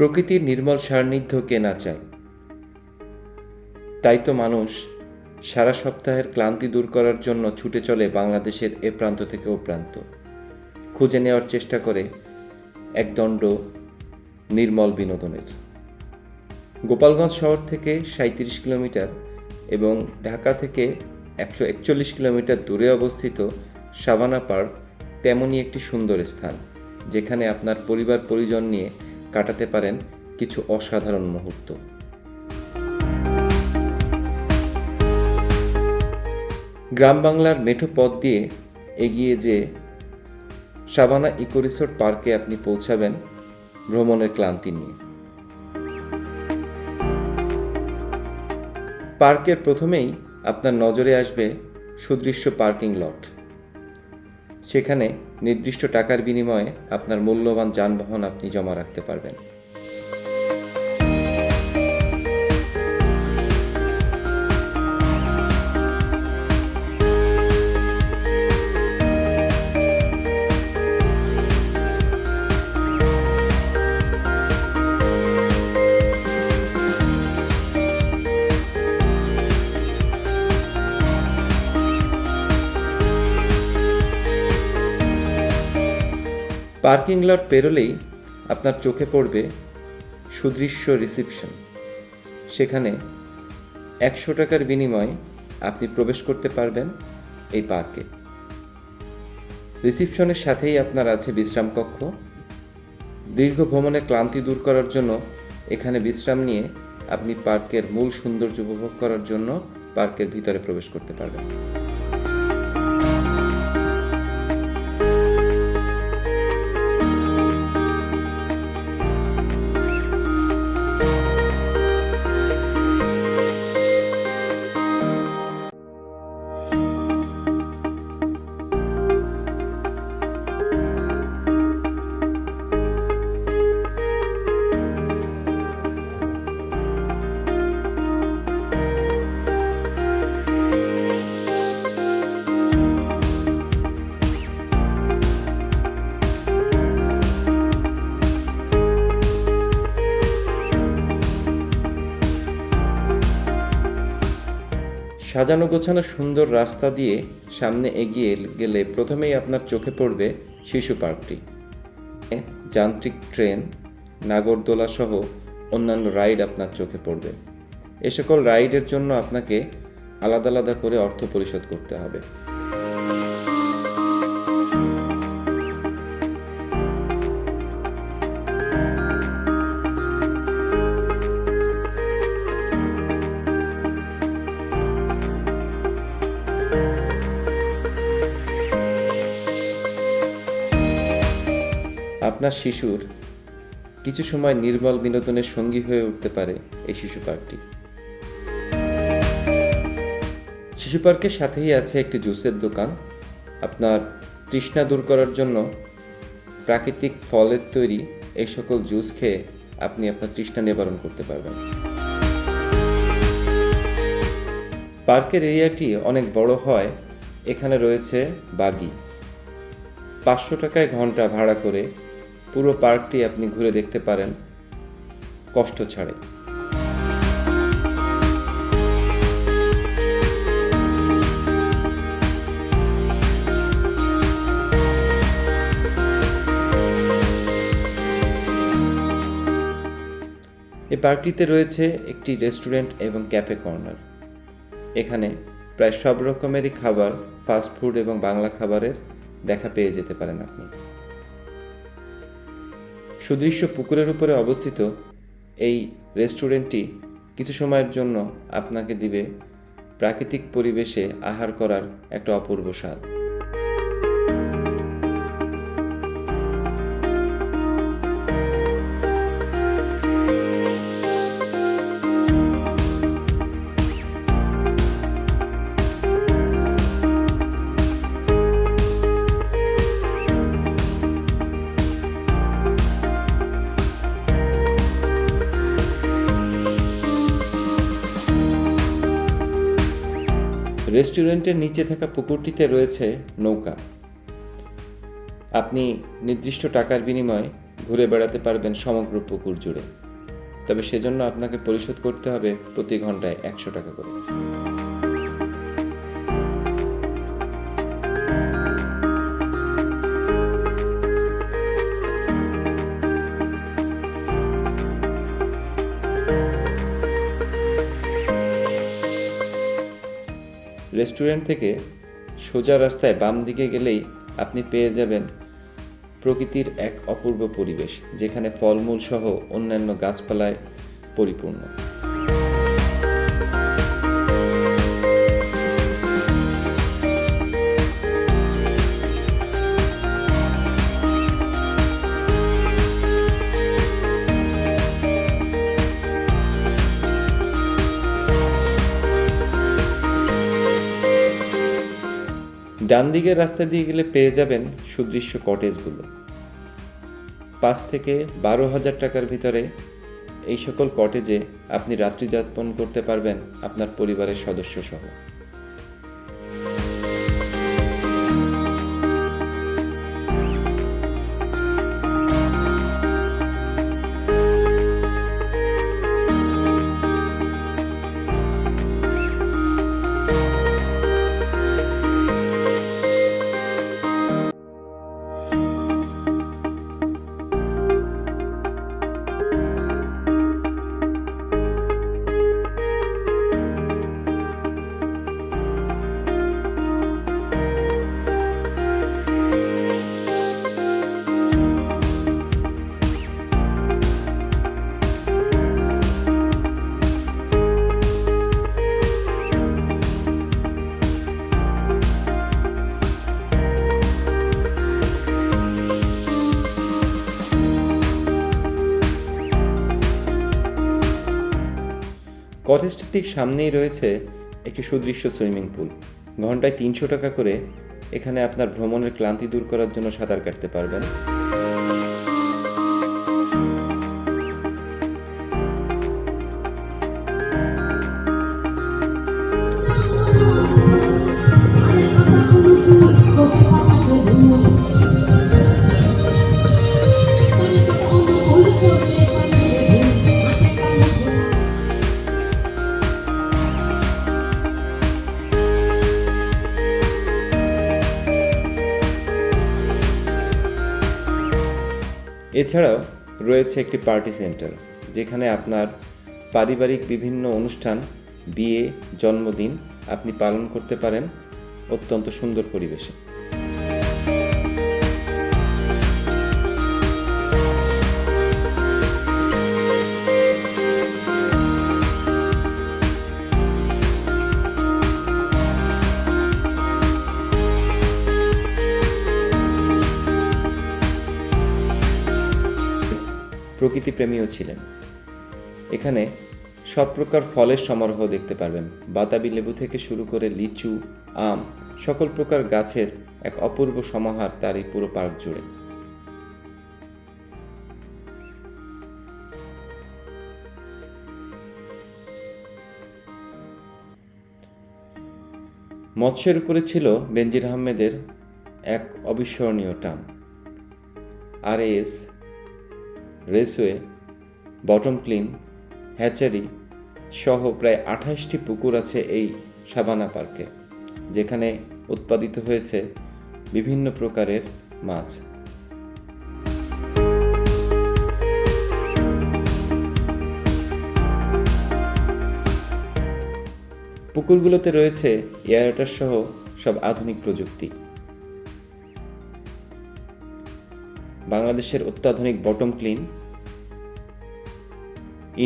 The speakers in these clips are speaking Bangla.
প্রকৃতির নির্মল সান্নিধ্য কে না চায়? তাই তো মানুষ সারা সপ্তাহের ক্লান্তি দূর করার জন্য ছুটে চলে বাংলাদেশের এ প্রান্ত থেকে ও প্রান্ত। খুঁজে নেওয়ার চেষ্টা করে একদণ্ড নির্মল বিনোদনের। গোপালগঞ্জ শহর থেকে সাঁত্রিশ কিলোমিটার এবং ঢাকা থেকে একশো একচল্লিশ কিলোমিটার দূরে অবস্থিত সাভানা পার্ক তেমনই একটি সুন্দর স্থান, যেখানে আপনার পরিবার পরিজন নিয়ে কাটাতে পারেন কিছু অসাধারণ মুহূর্ত। গ্রাম বাংলার মেঠো পথ দিয়ে এগিয়ে যে সাবানা ইকো রিসোর্ট পার্কে আপনি পৌঁছাবেন ভ্রমণের ক্লান্তি নিয়ে। পার্কের প্রথমেই আপনার নজরে আসবে সুদৃশ্য পার্কিং লট। সেখানে নির্দিষ্ট টাকার বিনিময়ে আপনার মূল্যবান যানবাহন আপনি জমা রাখতে পারবেন। পার্কিং লট পেরোলেই আপনার চোখে পড়বে সুদৃশ্য রিসিপশন। সেখানে একশো টাকার বিনিময়ে আপনি প্রবেশ করতে পারবেন এই পার্কে। রিসিপশনের সাথেই আপনার আছে বিশ্রাম কক্ষ। দীর্ঘ ভ্রমণে ক্লান্তি দূর করার জন্য এখানে বিশ্রাম নিয়ে আপনি পার্কের মূল সৌন্দর্য উপভোগ করার জন্য পার্কের ভিতরে প্রবেশ করতে পারবেন। সাজানো গোছানো সুন্দর রাস্তা দিয়ে সামনে এগিয়ে গেলে প্রথমেই আপনার চোখে পড়বে শিশু পার্কটি। যান্ত্রিক ট্রেন, নাগরদোলা সহ অন্যান্য রাইড আপনার চোখে পড়বে। এ সকল রাইডের জন্য আপনাকে আলাদা আলাদা করে অর্থ পরিশোধ করতে হবে। আপনার শিশুর কিছু সময় নির্মল বিনোদনের সঙ্গী হয়ে উঠতে পারে এই শিশু পার্কটি। শিশু পার্কের সাথেই আছে একটি জুসের দোকান। আপনার তৃষ্ণা দূর করার জন্য প্রাকৃতিক ফলের তৈরি এই সকল জুস খেয়ে আপনি আপনার তৃষ্ণা নিবারণ করতে পারবেন। পার্কের এরিয়াটি অনেক বড় হয়। এখানে রয়েছে বাগি। পাঁচশো টাকায় ঘণ্টা ভাড়া করে পুরো পার্কটি আপনি ঘুরে দেখতে পারেন। কষ্ট ছাড়ে। এই পার্কটিতে রয়েছে একটি রেস্টুরেন্ট এবং ক্যাফে কর্নার। এখানে প্রায় সব রকমেরই খাবার ফাস্টফুড এবং বাংলা খাবারের দেখা পেয়ে যেতে পারেন আপনি। সুদৃশ্য পুকুরের উপরে অবস্থিত এই রেস্টুরেন্টটি কিছু সময়ের জন্য আপনাকে দিবে প্রাকৃতিক পরিবেশে আহার করার একটা অপূর্ব স্বাদ। রেস্টুরেন্টের নিচে থাকা পুকুরটিতে রয়েছে নৌকা। আপনি নির্দিষ্ট টাকার বিনিময়ে ঘুরে বেড়াতে পারবেন সমগ্র পুকুর জুড়ে। তবে সেজন্য আপনাকে পরিশোধ করতে হবে প্রতি ঘন্টায় একশো টাকা করে। রেস্টুরেন্ট থেকে সোজা রাস্তায় বাম দিকে গেলেই আপনি পেয়ে যাবেন প্রকৃতির এক অপূর্ব পরিবেশ, যেখানে ফলমূল সহ অন্যান্য গাছপালায় পরিপূর্ণ। ডান দিকের রাস্তা দিয়ে গেলে পেয়ে যাবেন সুদৃশ্য কটেজগুলো পাঁচ থেকে বারো হাজার টাকার ভিতরে এই সকল কটেজে আপনি রাত্রি যাপন করতে পারবেন আপনার পরিবারের সদস্য সহ কটেজটির ঠিক সামনেই রয়েছে একটি সুদৃশ্য সুইমিং পুল। ঘন্টায় তিনশো টাকা করে এখানে আপনার ভ্রমণের ক্লান্তি দূর করার জন্য সাঁতার কাটতে পারবেন। এছাড়াও রয়েছে একটি পার্টি সেন্টার, যেখানে আপনার পারিবারিক বিভিন্ন অনুষ্ঠান, বিয়ে, জন্মদিন আপনি পালন করতে পারেন অত্যন্ত সুন্দর পরিবেশে। প্রকৃতিপ্রেমীও ছিলেন। এখানে সব প্রকার ফলের সমারোহ দেখতে পারবেন। বাতাবি লেবু থেকে শুরু করে লিচু, আম, সকল প্রকার গাছের এক অপূর্ব সমাহার তার এই পুরো পার্ক জুড়ে। মৎস্যের উপরে ছিল বেনজির আহমেদের এক অবিস্মরণীয় টান। R S raceway, bottom clean, hatchery সহ প্রায় আঠাশটি পুকুর আছে এই সাবানা পার্কে, যেখানে উৎপাদিত হয়েছে বিভিন্ন প্রকারের মাছ। পুকুরগুলোতে রয়েছে এয়ারটার সহ সব আধুনিক প্রযুক্তি। বাংলাদেশের অত্যাধুনিক bottom clean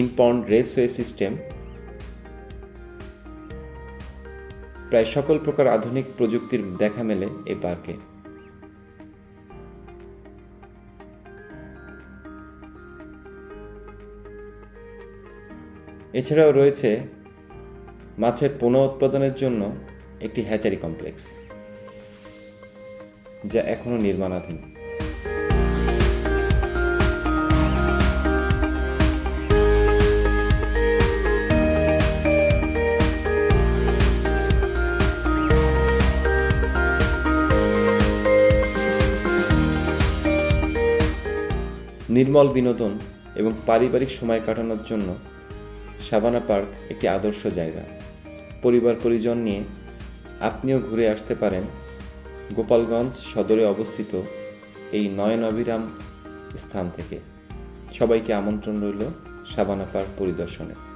in pond raceway system. প্রায় সকল প্রকার আধুনিক প্রযুক্তির দেখা মেলে এই পার্কে। এছাড়াও রয়েছে মাছের পুনঃ উৎপাদনের জন্য একটি হ্যাচারি কমপ্লেক্স, যা এখনও নির্মাণাধীন। নির্মল বিনোদন এবং পারিবারিক সময় কাটানোর জন্য সাবানা পার্ক একটি আদর্শ জায়গা। পরিবার পরিজন নিয়ে আপনিও ঘুরে আসতে পারেন গোপালগঞ্জ সদরে অবস্থিত এই নয়ন অবিরাম স্থান থেকে। সবাইকে আমন্ত্রণ রইল সাবানা পার্ক পরিদর্শনে।